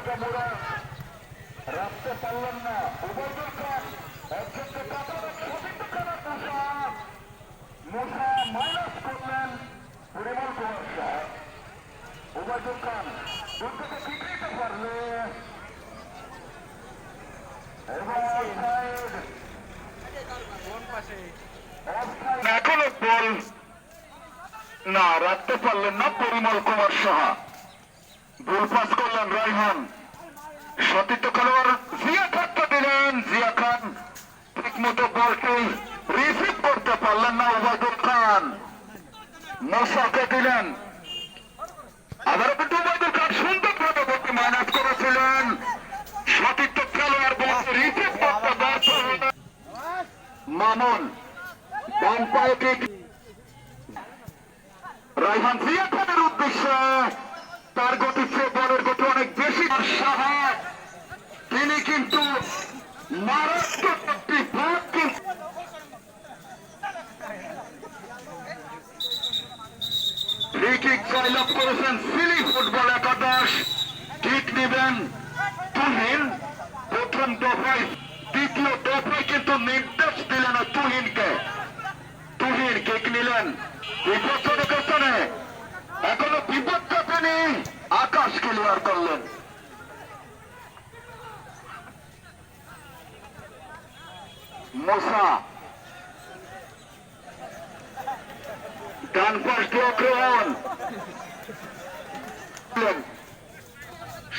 ওবায়দুল খান একজনকে কাটালেন সতীর্থ খানের মুসা। মুসা মাইনাস করলেন পরিমল কুমার শাহ। ওবায়দুল খান দূর থেকে পারলে এখনও বল না রাখতে পারলেন না পরিমল কুমার সাহা গোল পাস করলেন রাইহান সতীর্থ খেলোয়াড় জিয়া খানকে দিলেন। জিয়া খান ঠিক মতো বলটি রিসিভ করতে পারলেন না ওবায়দুল খান। মোসাকে দিলেন। আবার কিন্তু ওবায়দুল খান সুন্দরভাবে বলটি মাইনাস করেছিলেন। সতীর্থ খেলোয়াড় বলটি রিসিভ করতে ব্যর্থ মামুন, বাম পায়ে রাইহান জিয়া খানের উদ্দেশ্যে তার গতি চেয়ে বলের গতি অনেক বেশি। তিনি কিন্তু তুহিন। তুহিন কিক নিলেন। এখনও বিপদ আকাশ ক্লিয়ার করলেন। মোসা, ডান পাশ দিয়ে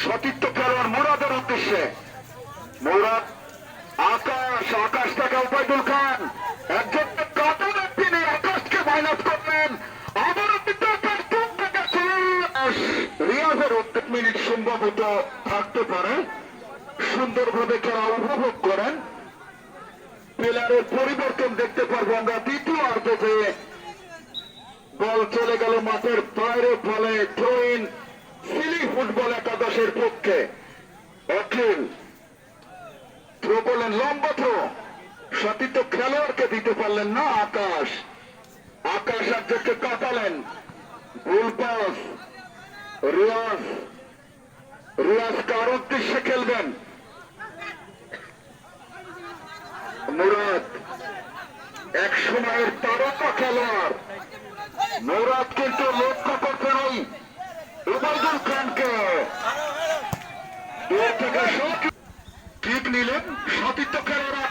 সতীর্থ খেলোয়াড় মুরাদের উদ্দেশ্যে। মুরাদ, আকাশ আকাশ থেকে উবায়দুল খান। একজন থাকতে পারে। সুন্দরভাবে খেলা উপভোগ করেন। প্লেয়ারের পরিবর্তন দেখতে পারব আমরা দ্বিতীয় অর্ধে বল চলে গেল মাঠের বাইরে ফলে থ্রোইন সিলি ফুটবল একাদশের পক্ষে। অখিল থ্রো বললেন লম্বা থ্রো সতীর্থ খেলোয়াড়কে দিতে পারলেন না আকাশ। আকাশ একজনকে কাটালেন। ভুল পাস রিয়াজ রিয়াজ কার উদ্দেশ্যে খেলবেন। মুরাদ, এক সময়ের তারকা খেলোয়াড়। মুরাদ কিন্তু লক্ষ্য করতে নেই। উবাইদুল খানকে। দূর থেকে সব ঠিক নিলেন সতীর্থ খেলার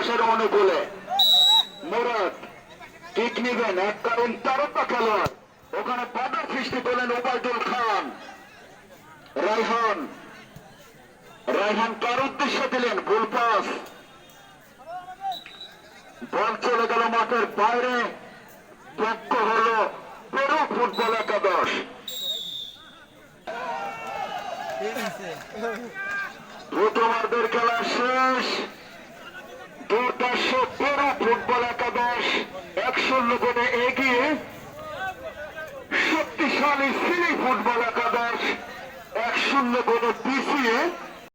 একাদশের অনুকূলে মুরাদ কিক নিবেন এক কারণ তারকা খেলোয়াড়। ওখানে বাধা সৃষ্টি করলেন ওবায়দুল খান। রাইহান রাইহান কার উদ্দেশ্যে দিলেন? গোল পাস। বল চলে গেল মাঠের বাইরে। পক্ষ হল পেরু ফুটবল একাদশ। প্রথমার্ধের খেলা শেষ। দুর্দর্শ পেরু ফুটবল একাদশ এক শূন্য করে এগিয়ে শক্তিশালী সিলি ফুটবল একাদশ এক শূন্য করে পিছিয়ে